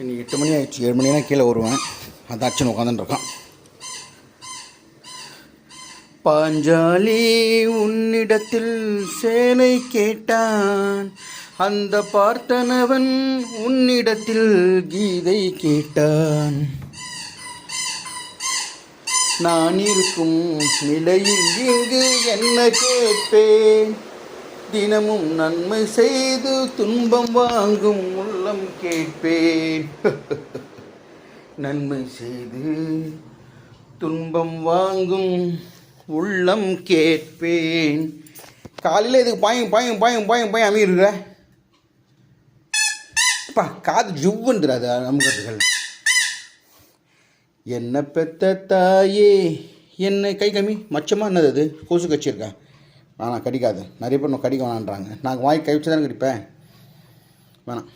இன்னைக்கு எட்டு மணி ஆயிடுச்சு. ஏழு மணினா கீழே வருவேன். அதாச்சுன்னு உட்காந்துருக்கான் பாஞ்சாலி உன்னிடத்தில் சேலை கேட்டான். அந்த பார்த்தனவன் உன்னிடத்தில் கீதை கேட்டான். நான் இருக்கும் நிலையில் இங்கு என்ன கேட்பேன்? தினமும் நன்மை செய்து துன்பம் வாங்கும் உள்ளம் கேட்பேன் நன்மை செய்து துன்பம் வாங்கும் உள்ளம் கேட்பேன். காலையில் இதுக்கு பாயும் பாயும் பாயும் பாயும் பாயும் அமீருங்க அப்பா காது ஜுவ்வுன்றாது நமக்கு என்ன பெத்த தாயே என்ன கை கம்மி. மச்சமாக என்னது அது? கொசு கச்சிருக்கா? வேணாம் கடிக்காது. நிறைய பேர் நான் கடிக்க வேணான்றாங்க. நான் வாங்கி கை வச்சு தானே கடிப்பேன். வேணாம்.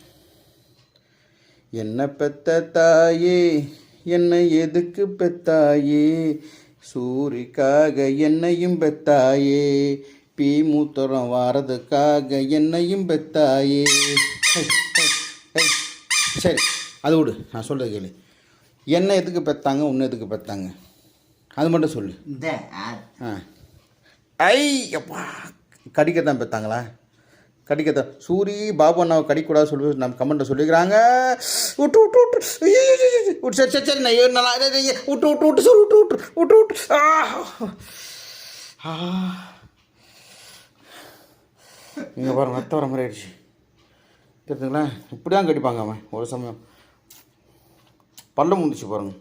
என்ன பெத்த தாயே? என்னை எதுக்கு பெத்தாயே? சூரிக்காக என்னையும் பெத்தாயே. பீ மூத்தரம் வாரதுக்காக என்னையும் பெத்தாயே. சரி அது விடு. நான் சொல்கிறது கேளு. என்ன எதுக்கு பெத்தாங்க உன்னை எதுக்கு பெத்தாங்க? அது மட்டும் சொல்லு. இந்த ஐயப்பா கடிக்க தான் அப்பா கடிக்கத்தான். சூரி பாபு அண்ணாவை கடிக்கூடாது சொல்லி நம்ம கமெண்ட்டை சொல்லிக்கிறாங்க விட்டு விட்டு விட்டு விட்டு சரி சரி சரி நான் ஏழு ஐயோ, விட்டு விட்டு விட்டு சொல்லு விட்டு விட்டு விட்டு விட்டு ஆ இங்கே பாருங்க ரத்தம் வர மாதிரி ஆயிடுச்சு தெரிஞ்சுங்களா இப்படி தான் கடிப்பாங்க அவன் ஒரு சமயம் பல்ல முடிச்சு பாருங்க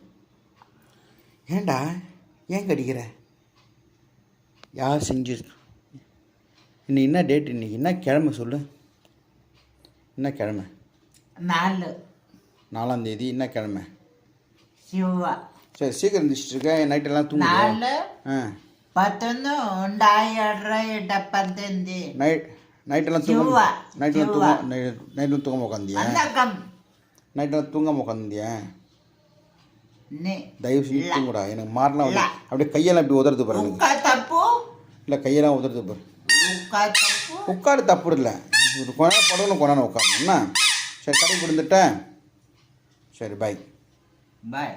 ஏன்டா ஏன் கடிக்கிற யார் செஞ்சுருக்கு? இன்னைக்கு என்ன டேட் இன்றைக்கி என்ன கிழமை சொல்லு? என்ன கிழமை? நாலு. நாலாம் தேதி என்ன கிழமை? சரி சீக்கிரம் இருந்துச்சுருக்கேன் நைட்டெல்லாம் தூங்க ஆ. பத்தொன்று ரெண்டாயிரம் பத்தஞ்சு நைட் நைட்டெல்லாம் தூங்க நைட்டெல்லாம் தூங்க நைட்டெல்லாம் தூங்க உட்காந்தியா நைட்டெல்லாம் தூங்க உட்காந்தியா தயவு செஞ்சு எனக்கு மாறலாம் அப்படியே கையெல்லாம் இப்படி உதறது பாருங்க. இல்லை கையெல்லாம் உதறது பாரு. உட்காரு தப்பு இல்லை ஒரு கொண்டா படம்னு கொண்டான உட்காந்து என்ன? சரி கடை விழுந்துட்டேன். சரி பாய் பாய்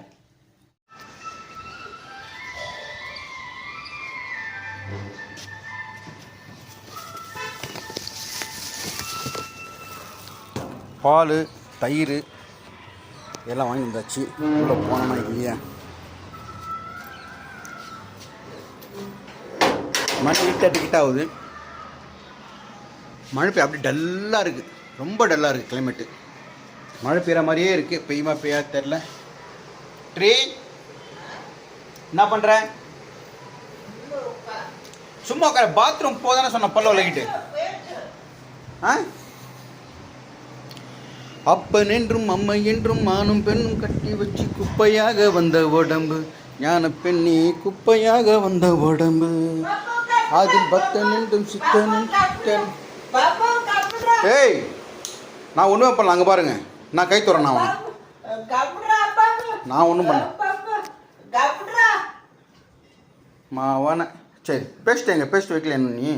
பால் தயிர் எல்லாம் வாங்கி வந்தாச்சு. உள்ளே போனோம்னா இல்லையா? மணி எயிட் தேர்ட்டி கிட்ட ஆகுது. மழை பெய்ய அப்படி டல்லாக இருக்குது ரொம்ப டல்லாக இருக்குது கிளைமேட்டு மழை பெய்கிற மாதிரியே இருக்குது பெய்யுமா பெய்யா தெரில ட்ரீ என்ன பண்ணுற சும்மா உட்கார. பாத்ரூம் போதானே சொன்ன பல்ல விளக்கிட்டு. ஆ? அப்பன் என்றும் அம்மை என்றும் மானும் பெண்ணும் கட்டி வச்சு குப்பையாக வந்த உடம்பு. ஞான பெண்ணி குப்பையாக வந்த உடம்பு. அதில் பக்தன் என்றும் சித்தன் ஏய் நான் ஒன்றுமே பண்ணல. அங்கே பாருங்க. நான் கை துறேன் நான் நான் ஒன்றும் பண்ண மாவான. சரி பேஸ்ட் எங்க? பேஸ்ட் வைக்கல என்ன நீ?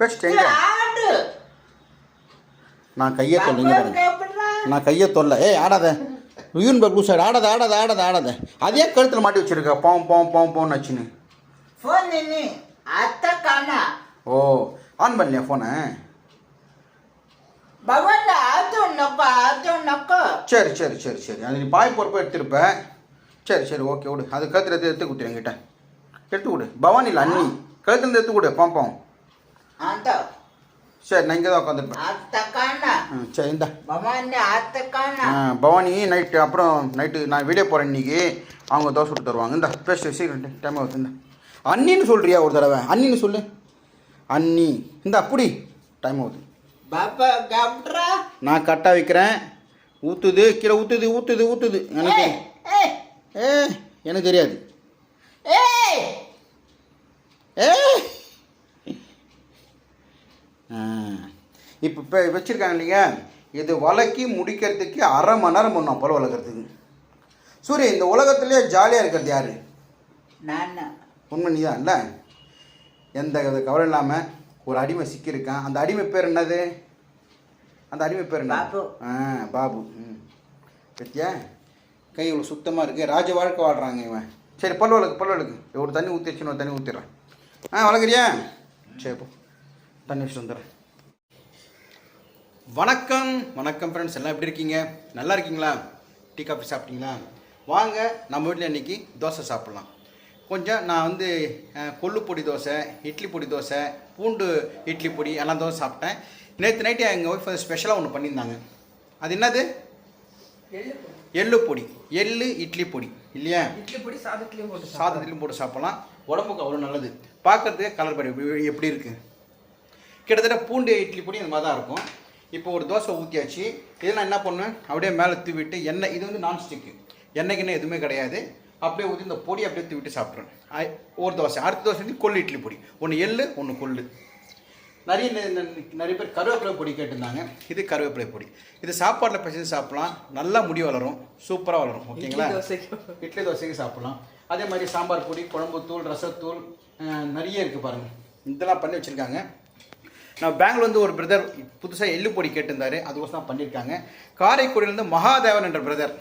பேஸ்ட் எங்க? நான் கையை தொல்லைங்க நான் கையை தொல்ல ஏய் ஆடாத. யூன் பக் லூஸ் ஆடாத ஆடாத ஆடாத ஆடாத. அதே கழுத்தில் மாட்டி வச்சிருக்க. போம் போம் போம் போன்னு வச்சுன்னு. அத்தக்கானா ஓ ஆன் பண்ணலையா ஃபோனை பவன் அது நக்கோ அது நக்கோ சரி சரி சரி சரி. அது பாய் பொறுப்பு எடுத்திருப்ப. சரி சரி ஓகே விடு. அது கழுத்துல எடுத்து எடுத்து கொடுத்துரு என்கிட்ட. எடுத்து கொடு. பவான் எடுத்து கொடு. பாம்பம் அந்த சரி நான் இங்கே தான் உட்காந்துருப்பேன் ம் சரி இந்த. பவானி அத்தக்கானா பவானி நைட்டு அப்புறம் நைட்டு நான் வீடியோ போகிறேன் இன்னைக்கு. அவங்க தோசை விட்டு தருவாங்க. இந்த சீக்கிரம் டைம் ஆகுது அண்ணின்னு சொல்கிறியா ஒரு தடவை? அண்ணின்னு சொல்லு. அண்ணி. இந்த அப்படி டைம் ஆகுது. நான் கட்டா வைக்கிறேன். ஊற்றுது கீழே ஊற்றுது ஊற்றுது ஊற்றுது எனக்கு ஏ எனக்கு தெரியாது. ஏ இப்போ இப்போ வச்சுருக்காங்க இல்லைங்க இது வளக்கி முடிக்கிறதுக்கு அரை மணி நேரம் பண்ணோம் பல் வளர்க்குறதுக்கு. சூரிய இந்த உலகத்துலேயே ஜாலியாக இருக்கிறது யார்? நான். உண்மை நீ தான் இல்லை? எந்த கவலை இல்லாமல் ஒரு அடிமை சிக்கியிருக்கான். அந்த அடிமை பேர் என்னது? அந்த அடிமை பேர் என்ன? பாபு. ஆ பாபு. ம். பத்தியா? கை இவ்வளோ சுத்தமாக இருக்குது ராஜ வாழ்க்கை வாழ்கிறாங்க இவன். சரி பல்லு வளக்கு ஒரு தண்ணி ஊற்றி வச்சுன்னு ஒரு தண்ணி ஊற்றிடுறேன் ஆ வளர்க்குறியா சரி போ. தண்ணி வச்சுட்டு வந்துடுறேன். வணக்கம். வணக்கம் ஃப்ரெண்ட்ஸ் எல்லாம் எப்படி இருக்கீங்க? நல்லா இருக்கீங்களா? டீ காஃபி சாப்பிட்டீங்களா? வாங்க நம்ம வீட்டில் இன்றைக்கி தோசை சாப்பிட்லாம். கொஞ்சம் நான் வந்து கொள்ளு பொடி தோசை இட்லி பொடி தோசை பூண்டு இட்லி பொடி எல்லாம் தோசை சாப்பிட்டேன். நேற்று நைட்டு எங்கள் ஒய்ஃப் வந்து ஸ்பெஷலாக ஒன்று பண்ணியிருந்தாங்க. அது என்னது? எள்ளு பொடி. எள்ளு இட்லி பொடி. இல்லையா? இட்லி பொடி சாதத்துலயும் போட்டு. சாதத்திலும் போட்டு சாப்பிடலாம். உடம்புக்கு அவ்வளோ நல்லது. பார்க்கறதுக்கு கலர் படி எப்படி- இருக்குது கிட்டத்தட்ட பூண்டு இட்லி பொடி அந்த மாதிரி தான் இருக்கும். இப்போ ஒரு தோசை ஊற்றியாச்சு இதில் நான் என்ன பண்ணுவேன் அப்படியே மேலே தூவிட்டு எண்ணெய் இது வந்து நான்ஸ்டிக்கு எண்ணெய் கிண்ணெய் எதுவுமே கிடையாது. அப்படியே ஊற்றி இந்த பொடி அப்படியே தூவிட்டு சாப்பிட்றேன் ஒரு தோசை. அடுத்த தோசை வந்து கொள்ளு இட்லி பொடி. ஒன்று எள்ளு ஒன்று கொள்ளு. நிறைய நிறைய பேர் கருவேப்பிலை பொடி கேட்டிருந்தாங்க. இது கருவேப்பிலை பொடி. இது சாப்பாட்டில் பிசைஞ்சு சாப்பிடலாம். நல்லா முடி வளரும். சூப்பராக வளரும். ஓகேங்களா? இட்லி தோசைக்கு. சாப்பிடலாம். அதே மாதிரி சாம்பார் பொடி குழம்பு தூள் ரசத்தூள் நிறைய இருக்குது பாருங்கள் இதெல்லாம் பண்ணி வச்சுருக்காங்க. நான் பெங்களூர் வந்து ஒரு பிரதர் புதுசாக எள்ளு பொடி கேட்டிருந்தாரு. அதுக்கோசம் தான் பண்ணியிருக்காங்க காரைக்குடியிலேருந்து மகாதேவன் என்ற பிரதர்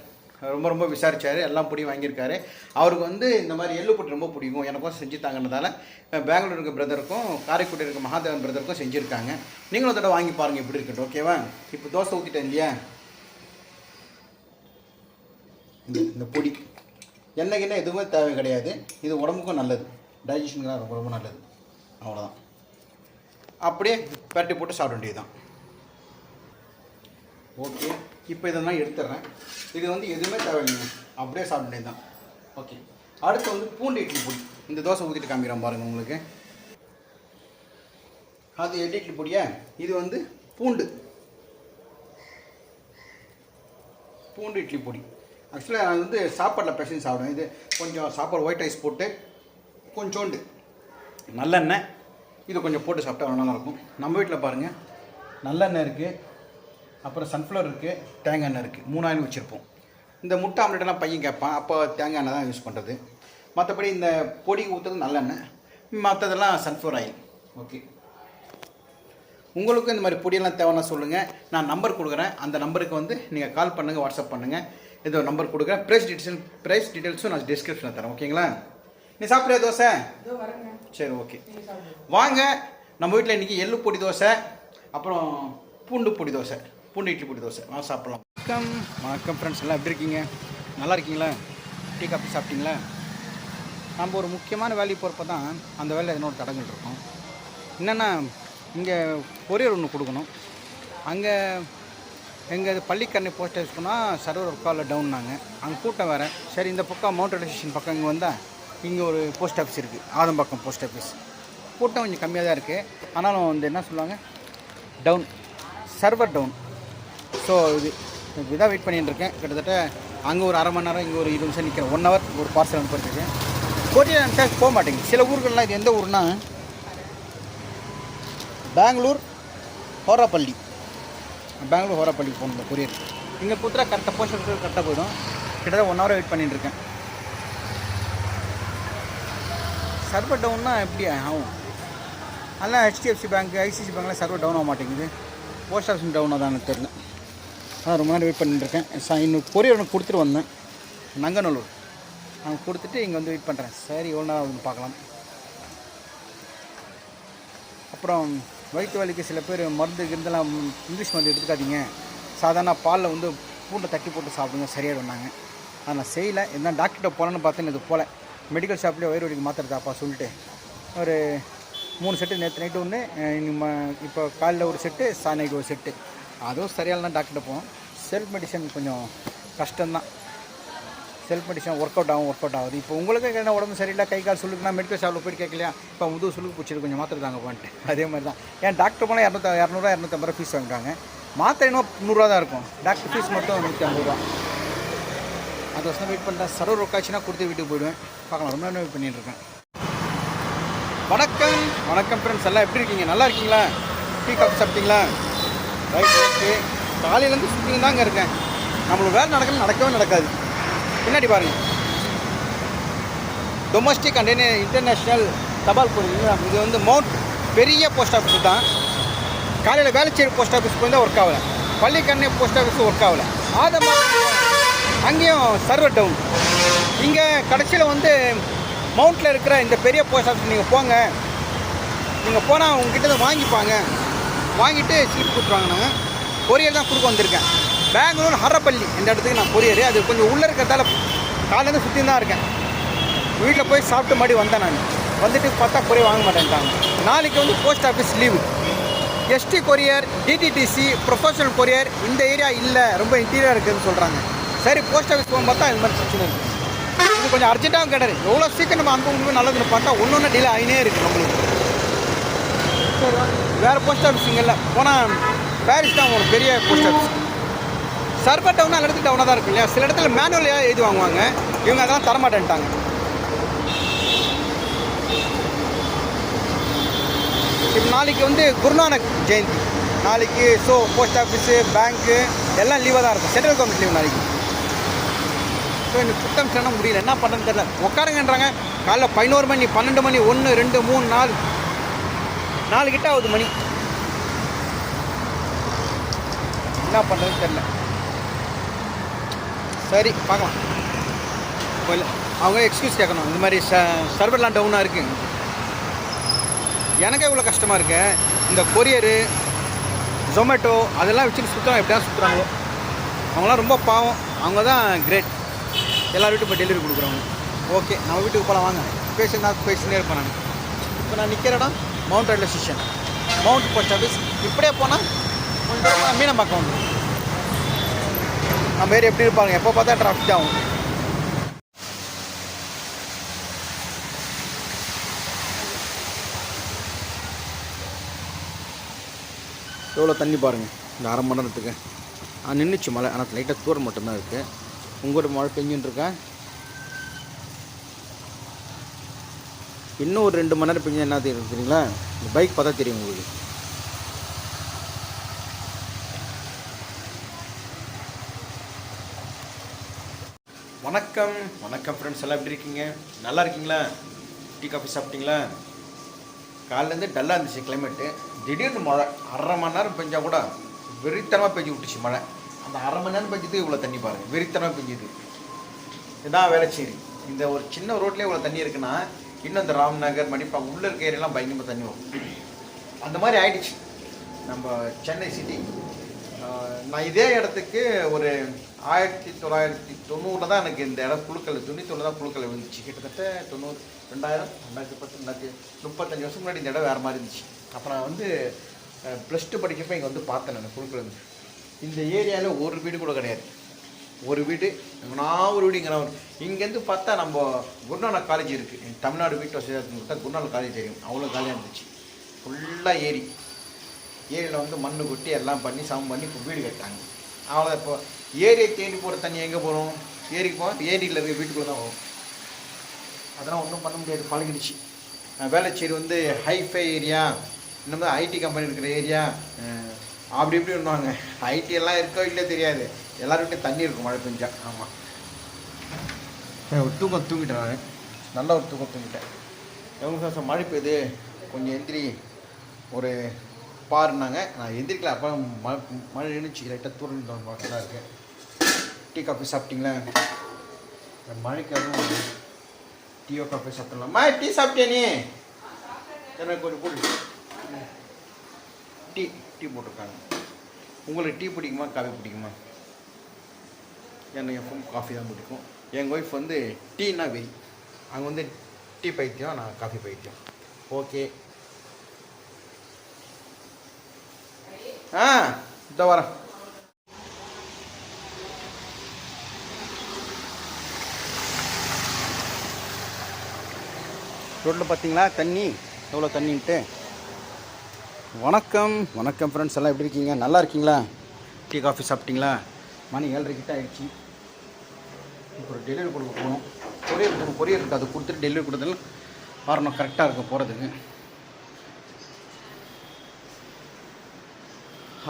ரொம்ப ரொம்ப விசாரித்தார் எல்லாம் பிடி வாங்கியிருக்காரு. அவருக்கு வந்து இந்த மாதிரி எள்ளு பொடி ரொம்ப பிடிக்கும். எனக்கும் செஞ்சு தாங்கினதால பெங்களூருக்கு பெங்களூர் இருக்க பிரதருக்கும் காரைக்குடி இருக்க மகாதேவன் பிரதருக்கும் செஞ்சுருக்காங்க. நீங்களும் தடவை வாங்கி பாருங்கள் எப்படி இருக்கட்டும் ஓகேவா? இப்போ தோசை ஊற்றிட்டேன் இல்லையா? இந்த இந்த பொடி. எண்ணெய் கிண்ண எதுவுமே தேவை கிடையாது. இது உடம்புக்கும் நல்லது. டைஜஷனுக்கு ரொம்ப ரொம்ப நல்லது. அவ்வளோதான் அப்படியே பரட்டி போட்டு சாப்பிட வேண்டியது தான் ஓகே இப்போ இதெல்லாம் எடுத்துடுறேன் இது வந்து எதுவுமே தேவையில்லைங்க அப்படியே சாப்பிட்டே தான் ஓகே. அடுத்து வந்து பூண்டு இட்லி பொடி. இந்த தோசை ஊற்றிட்டு காமிக்கிறேன் பாருங்கள் உங்களுக்கு. அது எட்டு இட்லி பொடியா? இது வந்து பூண்டு. பூண்டு இட்லி பொடி. ஆக்சுவலாக நான் வந்து சாப்பாட்டில் பிசைஞ்சு சாப்பிடுவேன். இது கொஞ்சம் சாப்பாடு ஒயிட் ரைஸ் போட்டு கொஞ்சோண்டு. நல்லெண்ணெய். இது கொஞ்சம் போட்டு சாப்பிட்டா நல்லாயிருக்கும் நம்ம வீட்டில் பாருங்கள் நல்லெண்ணெய் இருக்குது அப்புறம் சன்ஃப்ளவர் இருக்குது தேங்காய் எண்ணெய் இருக்குது மூணு ஆயில் வச்சுருப்போம். இந்த முட்டை ஆம்லெட்டெல்லாம் பையன் கேட்பான் அப்போ தேங்காய் எண்ணெய் தான் யூஸ் பண்ணுறது மற்றபடி இந்த பொடி ஊற்றுறது நல்லெண்ணெய் மற்றதெல்லாம் சன்ஃப்ளவர் ஆயில் ஓகே. உங்களுக்கும் இந்த மாதிரி பொடியெல்லாம் தேவைன்னா சொல்லுங்கள் நான் நம்பர் கொடுக்குறேன். அந்த நம்பருக்கு வந்து நீங்கள் கால் பண்ணுங்கள் வாட்ஸ்அப் பண்ணுங்கள் இது ஒரு நம்பர் கொடுக்குறேன். ப்ரைஸ் டீட்டெயில் ப்ரைஸ் டீட்டெயில்ஸும் நான் டிஸ்கிரிப்ஷனில் தரேன் ஓகேங்களா? நீ சாப்பிட்றியா தோசை? இதோ வரேங்க. சரி ஓகே. வாங்க நம்ம வீட்டில் இன்றைக்கி எள்ளு பொடி தோசை அப்புறம் பூண்டு பொடி தோசை. பூண்டு இட்லி பொடி தோசை. வாங்க சாப்பிட்லாம். வணக்கம். வணக்கம் ஃப்ரெண்ட்ஸ் எல்லாம் எப்படி இருக்கீங்க? நல்லா இருக்கீங்களா? டீ காஃபி சாப்பிட்டீங்களா? நம்ம ஒரு முக்கியமான வேலைக்கு போகிறப்ப தான் அந்த வேலையில் எதனா தடங்கள் இருக்கும். என்னென்னா இங்கே கொரியர் ஒன்று கொடுக்கணும். அங்கே எங்கள் பள்ளிக்கரணை போஸ்ட் ஆஃபீஸ் போனால் சர்வர் ஒர்க்காவில் காலில் டவுன்னாங்க அங்கே கூட்டம் வேறு. சரி இந்த பக்கம் மவுண்ட் ஸ்டேஷன் பக்கம் இங்கே வந்தால் இங்கே ஒரு போஸ்ட் ஆஃபீஸ் இருக்குது ஆதம்பாக்கம் போஸ்ட் ஆஃபீஸ் கூட்டம் கொஞ்சம் கம்மியாக தான் இருக்குது ஆனாலும் வந்து என்ன சொல்லுவாங்க? டவுன் சர்வர் டவுன் ஸோ இது இதான் வெயிட் பண்ணிட்டு இருக்கேன் கிட்டத்தட்ட அங்கே ஒரு அரை மணி நேரம் இங்கே ஒரு இருபது நிமிஷம் நிற்கிறேன் ஒன் ஹவர் ஒரு பார்சல் அனுப்பிச்சிருக்கேன் கொரியர் அனுப்பிச்சா போக மாட்டேங்குது. சில ஊர்கள்லாம் இது எந்த ஊர்னா பெங்களூர் ஹோராப்பள்ளி. பெங்களூர் ஹோராப்பள்ளி போகணும் இந்த கொரியர் இங்கே கொடுத்துட்டா கரெக்டாக போஸ்ட் ஆஃபீஸ் கரெக்டாக போயிடும். கிட்டத்தட்ட ஒன் ஹவர் வெயிட் பண்ணிட்டு இருக்கேன் சர்வர் டவுன்னா எப்படி? ஆகும். அதெல்லாம் ஹெச்டிஎஃப்சி பேங்க் ஐசிசி பேங்க்லாம் சர்வர் டவுன் ஆக மாட்டேங்குது. போஸ்ட் ஆஃபீஸ் டவுன் தான் எனக்கு தெரியல அதான் ரொம்ப நேரம் வெயிட் பண்ணிட்டுருக்கேன். சார் இன்னும் கொரியர் ஒன்று கொடுத்துட்டு வந்தேன். நங்கநல்லூர். நான் கொடுத்துட்டு இங்கே வந்து வெயிட் பண்ணுறேன் சரி எவ்வளோ நேரம் ஆகுதுன்னு பார்க்கலாம். அப்புறம் வயிற்று வலிக்கு சில பேர் மருந்து இருந்தெல்லாம் இங்கிலீஷ் மருந்து எடுத்துக்காதீங்க. சாதாரண பாலில் வந்து பூண்டை தட்டி போட்டு சாப்பிடுங்க. சரியாயிடுனாங்க அதை நான் செய்யலை. என்ன டாக்டர்கிட்ட போகலான்னு பார்த்தேன். இது போல். மெடிக்கல் ஷாப்லேயே வயிறு வலிக்கு மாத்திரை தாப்பா சொல்லிட்டு. ஒரு மூணு செட்டு நேற்று நைட்டு ஒன்று இப்போ காலையில் ஒரு செட்டு சா நைட்டு ஒரு செட்டு அதுவும் சரியாலாம் டாக்டர்கிட்ட போவோம். செல்ஃப் மெடிசன் கொஞ்சம் கஷ்டம்தான். செல்ஃப் மெடிசன் ஒர்க் அவுட் ஆகும் ஒர்க் அவுட் ஆகுது. இப்போ உங்களுக்கு என்ன உடம்பு சரியில்லை கை கால் சுளுக்குனா மெடிக்கல் ஷாப்பில் போயிட்டு கேட்கலையா? இப்போ முதுகு சுளுக்கு பிடிச்சிருக்கு கொஞ்சம் மாத்திரை தாங்க போன்ட்டு. அதே மாதிரி தான் ஏன் டாக்டர் போனால் இரநூத்தி இரநூறுவா இரநூத்தம்பது ரூபா ஃபீஸ் வாங்குறாங்க மாத்திரை இன்னும் நூறுரூவா தான் இருக்கும். டாக்டர் ஃபீஸ் மட்டும் நூற்றி ஐம்பது ரூபா. அது வருஷம் வெயிட் பண்ணுறேன் சர்வர் ஒர்க்காச்சுன்னா கொடுத்து வீட்டுக்கு போயிடுவேன். பார்க்கலாம். ரொம்ப நேரம் வெயிட் இருக்கேன். வணக்கம். வணக்கம் ஃப்ரெண்ட்ஸ் எல்லாம் எப்படி இருக்கீங்க? நல்லா இருக்கீங்களா? டீ காஃபி சாப்பிட்டீங்களா? ரைட் ஓகே காலையிலேருந்து சுற்றி தாங்க இருக்கேன். நம்மளுக்கு வேலை நடக்கல நடக்கவே நடக்காது. பின்னாடி பாருங்கள் டொமஸ்டிக் அண்ட் இன்டர்நேஷ்னல் தபால் பொருள் இது வந்து மவுண்ட் பெரிய போஸ்ட் ஆஃபீஸ் தான். காலையில் வேலைச்சேரி போஸ்ட் ஆஃபீஸ் போய் ஒர்க் ஆகலை. பள்ளிக்கண்ணை போஸ்ட் ஆஃபீஸ் ஒர்க் ஆகலை. ஆதமா அங்கேயும் சர்வர் டவுன் இங்கே கடைசியில் வந்து மவுண்ட்டில் இருக்கிற இந்த பெரிய போஸ்ட் ஆஃபீஸ் நீங்கள் போங்க. நீங்கள் போனால் உங்ககிட்ட வாங்கிப்பாங்க. வாங்கிட்டு ஸ்லிப் கொடுத்துருவாங்க கொரியர் தான் கொடுக்க வந்திருக்கேன். பெங்களூர் ஹரப்பள்ளி இந்த இடத்துக்கு நான் கொரியர் அது கொஞ்சம் உள்ளே இருக்கிறதால காலையிலேருந்து சுற்றி தான் இருக்கேன். வீட்டில் போய் சாப்பிட்டு மாடி வந்தேன் நான். வந்துட்டு பார்த்தா கொரியர் வாங்க மாட்டேன்ட்டாங்க. நாளைக்கு வந்து post office leave ST courier DTDC professional courier இந்த ஏரியா இல்லை. ரொம்ப இன்டீரியராக இருக்குதுன்னு சொல்கிறாங்க சரி போஸ்ட் ஆஃபீஸ் போகும் பார்த்தா இது மாதிரி பிரச்சனை இருக்குது இது கொஞ்சம் அர்ஜென்ட்டாகவும் கிடையாது எவ்வளோ சீக்கிரம் நம்ம அனுப்ப முடியும் நல்லதுன்னு பார்த்தா ஒன்று ஒன்று டிலே ஆகினே இருக்குது நம்மளுக்கு. சரி வேறு போஸ்ட் ஆஃபீஸ் இங்கே இல்லை போனால் பாரிஸ் தான் ஒரு பெரிய போஸ்ட் ஆஃபீஸ் சர்வர் டவுன் அந்த இடத்துல டவுனாக தான் இருக்கும் இல்லையா? சில இடத்துல மேனுவலாக எழுதி வாங்குவாங்க. இவங்க அதெல்லாம் தரமாட்டேன்ட்டாங்க. இப்போ நாளைக்கு வந்து குருநானக் ஜெயந்தி. நாளைக்கு ஸோ போஸ்ட் ஆஃபீஸு பேங்க்கு எல்லாம் லீவாக தான் இருக்கும். சென்ட்ரல் கவர்மெண்ட் லீவ் நாளைக்கு. ஸோ எனக்கு புத்தம் சொன்ன முடியல. என்ன பண்ணுறதுன்னு தெரியல. உட்காருங்கன்றாங்க. காலைல பதினோரு மணி பன்னெண்டு மணி ஒன்று ரெண்டு மூணு நாலு. நாலு கிட்ட ஆகுது மணி. என்ன பண்ணுறதுன்னு தெரில சரி பார்க்கலாம். போயில அவங்க எக்ஸ்கியூஸ் கேட்கணும். இந்த மாதிரி ச சர்வர்லாம் டவுனாக இருக்குது எனக்கே இவ்வளோ கஷ்டமாக இருக்கு. இந்த கொரியரு ஜொமேட்டோ அதெல்லாம் வச்சுட்டு சுற்றுறாங்க எப்படியா சுற்றுறாங்களோ அவங்களாம் ரொம்ப பாவம். அவங்க தான் கிரேட் எல்லார் வீட்டுக்கு டெலிவரி கொடுக்குறவங்க. ஓகே நம்ம வீட்டுக்கு போகலாம் வாங்க. பேசினா பேசினே இருப்பேன் நான். இப்போ நான் நிற்கிற இடம் mount railway station mount post office இப்படியே போனால் கொஞ்சம் மீனம்பாக்கம் வந்து நம்ம ஏரியா எப்படி இருப்பாங்க? எப்போ பார்த்தா டிராஃபிக் ஆகும் எவ்வளோ தண்ணி பாருங்கள் இந்த அரை மணி நேரத்துக்கு. நின்றுச்சு மழை ஆனால் லைட்டாக தூரம் மட்டும்தான் இருக்குது உங்களோட மழை பெஞ்சுன்னு இருக்கேன் இன்னும் ஒரு ரெண்டு மணி நேரம் பிஞ்சு என்ன தெரியும் தெரியுங்களா? இந்த பைக் பார்த்தா தெரியும் உங்களுக்கு. வணக்கம். வணக்கம் ஃப்ரெண்ட்ஸ் எல்லாம் எப்படி இருக்கீங்க? நல்லா இருக்கீங்களா? டீ காஃபி சாப்பிட்டீங்களா? காலையிலேருந்து டல்லாக இருந்துச்சு கிளைமேட்டு திடீர்னு மழை. அரை மணி நேரம் பெஞ்சா கூட வெறித்தனமாக பெஞ்சு விட்டுச்சு மழை. அந்த அரை மணி நேரம் பெஞ்சது இவ்வளோ தண்ணி பாருங்கள் வெறித்தனமாக பெஞ்சுது. இதான் வேளச்சேரி. இந்த ஒரு சின்ன ரோட்லேயே இவ்வளோ தண்ணி இருக்குன்னா இன்னும் இந்த ராம்நகர் மணிப்பாங்க உள்ளே இருக்க ஏரியெல்லாம் பயங்கரமாக தண்ணி வரும். அந்த மாதிரி ஆயிடுச்சு. நம்ம சென்னை சிட்டி. நான் இதே இடத்துக்கு ஒரு ஆயிரத்தி தொள்ளாயிரத்தி தொண்ணூறில் தான் எனக்கு இந்த இடம் குழுக்கள் தொண்ணூத்தொன்று தான் குழுக்கள் விழுந்துச்சு கிட்டத்தட்ட தொண்ணூறு ரெண்டாயிரம் ரெண்டாயிரத்தி பத்து ரெண்டாயிரத்தி முப்பத்தஞ்சு வருஷம் முன்னாடி இந்த இடம் வேறு மாதிரி இருந்துச்சு. அப்புறம் நான் வந்து ப்ளஸ் டூ படிக்கிறப்ப இங்கே வந்து பார்த்தேன் நான் குழுக்கள் இந்த ஏரியாவில் ஒரு வீடு கூட கிடையாது. ஒரு வீடு நான் ஒரு வீடுங்கிற ஒரு இங்கேருந்து பார்த்தா நம்ம குருநானக் காலேஜ் இருக்குது தமிழ்நாடு வீட்டு வசதியாக பார்த்தா குருநானக் காலேஜ் தெரியும். அவ்வளோ காலியாக இருந்துச்சு. ஃபுல்லாக ஏரி. ஏரியில் வந்து மண் கொட்டி எல்லாம் பண்ணி சமம் பண்ணி இப்போ வீடு கட்டாங்க அவ்வளோ இப்போ. ஏரியை தேடி போகிற தண்ணி எங்கே போகிறோம் ஏரிக்கு போவோம் ஏரியில் வீட்டுக்குள்ளே தான் வரும் அதெல்லாம் ஒன்றும் பண்ண முடியாது. பழகிடுச்சு. வேலைச்சேரி வேளச்சேரி வந்து ஹைஃபை ஏரியா இன்னும் ஐடி கம்பெனி இருக்கிற ஏரியா அப்படி இப்படி பண்ணுவாங்க ஐடி எல்லாம் இருக்கோ இல்லையோ தெரியாது. எல்லாருக்கிட்டையும் தண்ணி இருக்கும் மழை பெஞ்சா. ஆமாம் ஒரு தூக்கம் தூங்கிட்டேன் நான். நல்ல ஒரு தூக்கம் தூங்கிட்டேன். எவ்வளோ சார் மழை பெய்யுது? கொஞ்சம் எந்திரி. ஒரு பாருனாங்க நான் எந்திரிக்கல. அப்போ மழை மழை நின்றுச்சு லைட்டாக தூரம் தான் இருக்கேன். டீ காஃபி சாப்பிட்டீங்களா? மழைக்கு அதுவும் டீயோ காஃபி சாப்பிடலாமா? டீ சாப்பிட்டியா நீ? எனக்கு கொஞ்சம் போடு டீ டீ போட்டிருக்காங்க. உங்களுக்கு டீ பிடிக்குமா? காஃபி பிடிக்குமா? எனக்கு எப்பவும் காஃபி தான் பிடிக்கும். எங்கள் ஒய்ஃப் வந்து டீனா வெய். அவங்க வந்து டீ பைத்தியம் நான் காஃபி பைத்தியம். ஓகே ஆ இந்த வரேன். ரோட்டில் பார்த்தீங்களா தண்ணி. எவ்வளோ தண்ணின்ட்டு. வணக்கம். வணக்கம் ஃப்ரெண்ட்ஸ் எல்லாம் எப்படி இருக்கீங்க? நல்லா இருக்கீங்களா? டீ காஃபி சாப்பிட்டீங்களா? மணி ஏழரை கிட்ட ஆயிடுச்சு. இப்போ டெலிவரி கொடுக்க போகணும். கொரியர் கொடுக்க கொரியர் இருக்குது அது கொடுத்துட்டு டெலிவரி கொடுத்தாலும் வரணும் கரெக்டாக இருக்கும் போகிறதுக்கு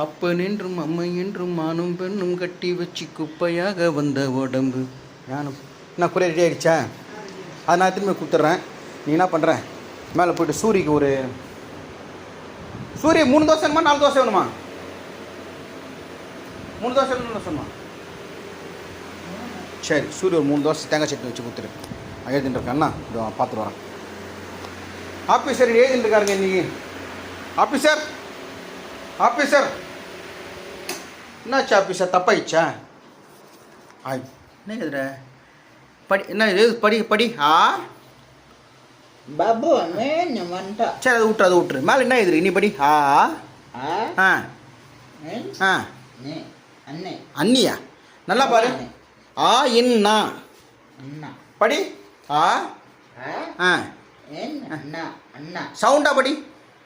அப்பன் நின்றும் அம்மை என்றும் மானும் பெண்ணும் கட்டி வச்சு குப்பையாக வந்த உடம்பு. நானும் என்ன கொரியர் ரெடி ஆகிடுச்சா அதை நான் திரும்பி கொடுத்துட்றேன். நீ என்ன பண்ணுறேன் மேலே போய்ட்டு சூரிக்கு ஒரு சூரிய மூணு தோசை வேணுமா? நாலு தோசை வேணுமா? மூணு தோசை வேணும்னு சொன்னான் சரி சூரிய ஒரு மூணு தோசை தேங்காய் சட்னி வச்சு கொடுத்துரு. எழுதிட்டு இருக்கேன்னா இதோ பார்த்துட்டு வரேன். ஆஃபீஸர் எழுதிட்டு இருக்காருங்க இன்றைக்கி ஆஃபீஸர் ஆஃபீஸர் என்னாச்சு ஆஃபீஸர் தப்பாயிடுச்சா? ஆய் என்ன எதிர படி என்ன எழுது படி படி ஆ? பாபு சரி அது விட்டுரு அது விட்டுரு. மேலே என்ன எழுதுரு இனி படி ஆ? ஆ? ஆ. அண்ணியா? நல்லா பாரு. ஆ இன்னா. படி. ஆ. ஆ. சவுண்டா படி.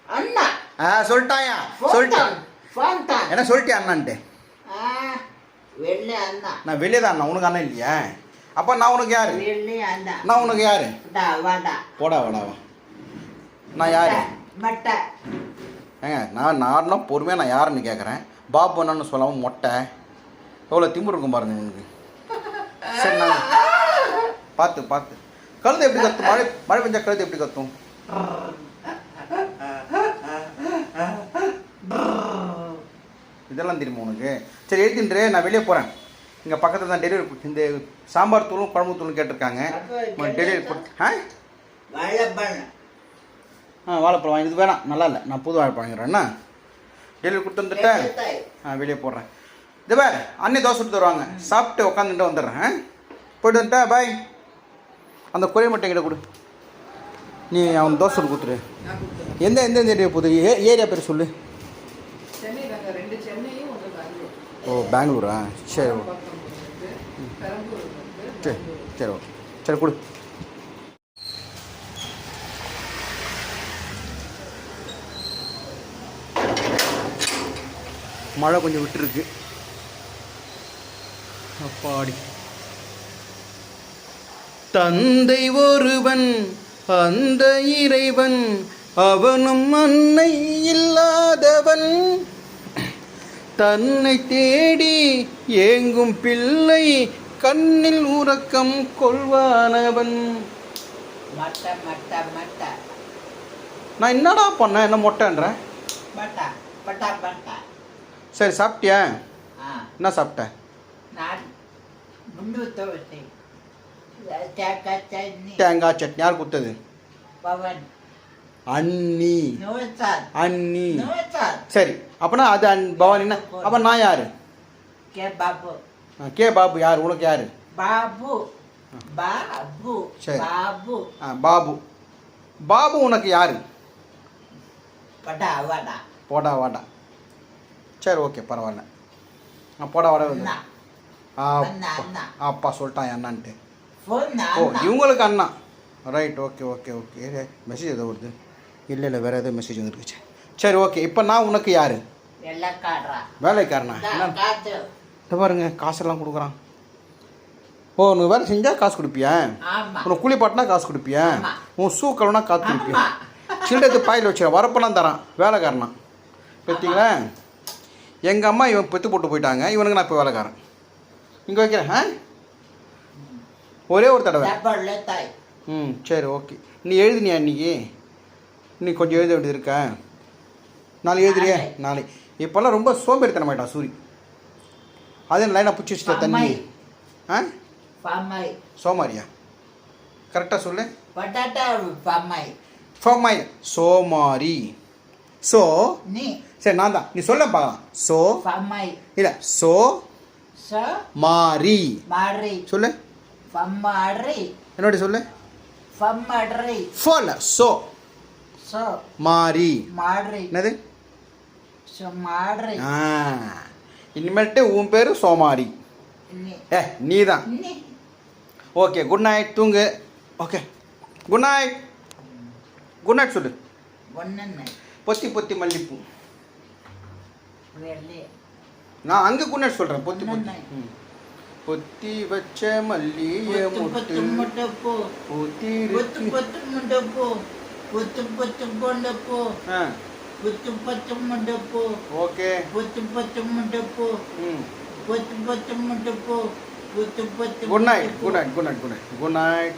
அண்ணா. ஆ சொல்லிட்டாயா? சொல்லிட்டா. என்ன சொல்லிட்டியா அண்ணான்ட்டு? நான் வெளியே தான் அண்ணா உனக்கு அண்ணா இல்லையா? அப்போ நான் உனக்கு யாரு? நான் உனக்கு யாரு? போடா வாடாவா நான் யாரு? ஏங்க நான் நார்மலாக பொறுமையாக நான் யாருன்னு கேட்குறேன் பாபு என்னன்னு சொல்லாமல் மொட்டை. எவ்வளோ திம்பு இருக்கும் பாருங்க உனக்கு சரி நான் பார்த்து பார்த்து. கழுது எப்படி கத்தும்? மழை மழை பெஞ்சா கழுது எப்படி கத்தும்? இதெல்லாம் தெரியுமா உனக்கு? சரி எழுதின்றே நான் வெளியே போகிறேன் இங்கே பக்கத்தில் தான் டெலிவரி இந்த சாம்பார் தூளும் குழம்பு தூளும் கேட்டிருக்காங்க. டெலிவரி ஆ? ஆ வாழைப்பழம். வாங்கி இது வேணாம். நல்லா இல்லை. நான் புது வாழைப்பழம் வாங்கிடுறேன்னா டெலிவரி கொடுத்து வந்துட்டேன். ஆ வெளியே போடுறேன் இது பார் தோசை விட்டு வருவாங்க சாப்பிட்டு உட்காந்துட்டு வந்துடுறேன். போயிட்டு வந்துட்டா பாய். அந்த குறை மட்டும் கிட்ட கொடு. நீ அவன் தோசை சுட்டு கொடுத்துரு. எந்த எந்த எந்த ஏரியா போகுது? ஏ ஏரியா பேர் சொல்லு. பெங்களூர் ஓ பெங்களூரா? சரி சரி சரி ஓகே. சரி கொடு. மழை கொஞ்சம் விட்டுருக்கு. அப்பாடி. தந்தை ஒருவன் அந்த இறைவன் அவனும் அன்னை இல்லாதவன். தன்னை தேடி ஏங்கும் பிள்ளை கண்ணில் உறக்கம் கொள்வானவன். நான் என்னடா பண்ணேன் என்ன மொட்டைன்ற? சரி சாப்பிட்டியா? என்ன சாப்பிட்ட? நான் குண்டு தேங்காய் சட்னி. தேங்காய் சட்னி. யார் கொடுத்தது? பவன். அண்ணி. அண்ணி. சரி அப்பனா அது அன் பவானி என்ன? அப்போ நான் யாரு? கே பாபு. கே பாபு யார்? உனக்கு யாரு? பாபு. பாபு. சரி. பாபு. ஆ பாபு. பாபு உனக்கு யாரு? படா வாடா. போடா வாடா. சரி ஓகே பரவாயில்ல. நான் போடா வாடா அப்பா சொல்லிட்டான் அண்ணான்ட்டு. ஓ இவங்களுக்கு அண்ணா. Right okay okay okay message ஏதோ வருது. இல்லை இல்லை வேறு ஏதோ மெசேஜ் வந்துருக்குச்சு சரி ஓகே இப்போ நான் உனக்கு யார்? வேலைக்காரனா? என்ன? பாருங்க காசெல்லாம் கொடுக்குறான். ஓ நீ வேலை செஞ்சால் காசு கொடுப்பியா? உனக்கு கூலி பாட்டினா காசு கொடுப்பியா. உன் ஷூ கழுவுனா காசு கொடுப்பியா? ஆமா. சில்லறை பாயில் வச்சிட வரப்பெல்லாம் தரான். வேலைக்காரனா. பார்த்தீங்களா எங்கள் அம்மா இவன் பெத்து போட்டு போயிட்டாங்க. இவனுக்கு நான் இப்போ வேலைக்காரன். இங்கே வைக்கிறேன் ஆ? ஒரே ஒரு தடவை. ம் சரி ஓகே. நீ எழுதுனியா இன்னைக்கு? நீ கொஞ்சம் எழுத வேண்டியது இருக்கா? நாளைக்கு எழுதுறியா? நாளை. நாளை. இப்போல்லாம் ரொம்ப சோம்பேறித்தனமாயிட்டான் சூரி. அதே லைனாக பிடிச்சி வச்சுட்ட தண்ணி. ஆ? சோமாரியா? கரெக்டாக சொல்லு. சோமாய். சோமாரி. சோ? நீ. சரி நான் தான். நீ சொல்ல பார்க்கலாம். சோ? இல்லை சோ? மாரி மாறி. சொல்லு. பம்மாறி என்னோட சொல்லு. பம்மடரி ஃபோல சோ. சோ. மாரி மாறி. என்னது? மாறி. ஆ. இனிமேல்ட்டு உன் பேர் சோமாரி நீ ஏ நீ தான் ஓகே குட் நைட் தூங்கு. Okay. Good night good night சொல்லு. பொத்தி பொத்தி மல்லிப்பூ. நான் அங்கே குட் நைட் சொல்கிறேன் பொத்தி. பொத்தி. பொத்தி வச்ச மல்லிய முட்டு முட்டை. போ பொத்தி பொத்து பொத்து முட்டை போ பொத்து பொத்து கொண்ட போ ஆ. பொத்து பொத்து முட்டை போ ஓகே. பொத்து பொத்து முட்டை போ ம். பொத்து பொத்து முட்டை போ பொத்து பொத்து good night good night good night good night good night.